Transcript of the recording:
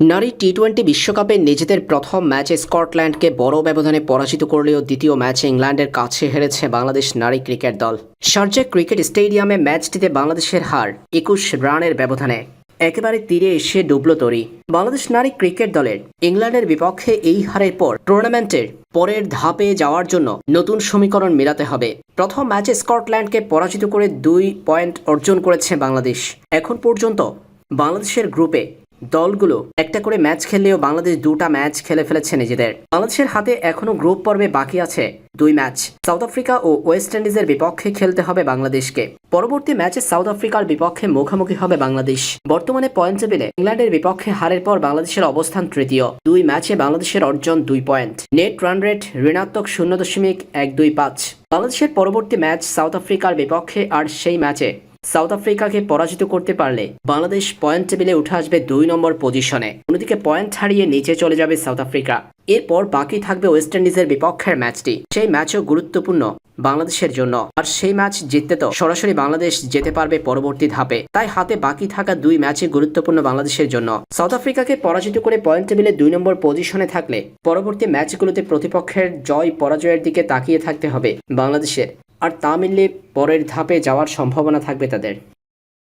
নারী T twenty বিশ্বকাপে নিজেদের প্রথম ম্যাচে স্কটল্যান্ডকে বড় ব্যবধানে পরাজিত করলেও দ্বিতীয় ম্যাচে ইংল্যান্ডের কাছে হেরেছে বাংলাদেশ নারী ক্রিকেট দল। শারজা ক্রিকেট স্টেডিয়ামে ম্যাচটিতে বাংলাদেশের হার একুশ রানের ব্যবধানে। একেবারে তীরে এসে ডুবল তরি। বাংলাদেশ নারী ক্রিকেট দলের ইংল্যান্ডের বিপক্ষে এই হারের পর টুর্নামেন্টের পরের ধাপে যাওয়ার জন্য নতুন সমীকরণ মেলাতে হবে। প্রথম ম্যাচে স্কটল্যান্ডকে পরাজিত করে দুই পয়েন্ট অর্জন করেছে বাংলাদেশ। এখন পর্যন্ত বাংলাদেশের গ্রুপে দলগুলো একটা করে ম্যাচ খেললেও বাংলাদেশ দুটা ম্যাচ খেলে ফেলেছে নিজেদের। বাংলাদেশের হাতে এখনও গ্রুপ পর্বে বাকি আছে দুই ম্যাচ। সাউথ আফ্রিকা ও ওয়েস্ট ইন্ডিজের বিপক্ষে খেলতে হবে বাংলাদেশকে। পরবর্তী ম্যাচে সাউথ আফ্রিকার বিপক্ষে মুখোমুখি হবে বাংলাদেশ। বর্তমানে পয়েন্ট টেবিলে ইংল্যান্ডের বিপক্ষে হারের পর বাংলাদেশের অবস্থান তৃতীয়। দুই ম্যাচে বাংলাদেশের অর্জন দুই পয়েন্ট। নেট রান রেট ঋণাত্মক শূন্য দশমিক এক দুই পাঁচ। বাংলাদেশের পরবর্তী ম্যাচ সাউথ আফ্রিকার বিপক্ষে আর সেই ম্যাচে সাউথ আফ্রিকাকে পরাজিত করতে পারলে বাংলাদেশ পয়েন্ট টেবিলে উঠে আসবে দুই নম্বর পজিশনে। অন্যদিকে পয়েন্ট হারিয়ে নিচে চলে যাবে সাউথ আফ্রিকা। এরপর বাকি থাকবে ওয়েস্ট ইন্ডিজের বিপক্ষের ম্যাচটি। সেই ম্যাচও গুরুত্বপূর্ণ বাংলাদেশের জন্য। আর সেই ম্যাচ জিততে তো সরাসরি বাংলাদেশ যেতে পারবে পরবর্তী ধাপে। তাই হাতে বাকি থাকা দুই ম্যাচে গুরুত্বপূর্ণ বাংলাদেশের জন্য। সাউথ আফ্রিকাকে পরাজিত করে পয়েন্ট টেবিলে দুই নম্বর পজিশনে থাকলে পরবর্তী ম্যাচগুলোতে প্রতিপক্ষের জয় পরাজয়ের দিকে তাকিয়ে থাকতে হবে বাংলাদেশের। আর তা মিললে পরের ধাপে যাওয়ার সম্ভাবনা থাকবে তাদের।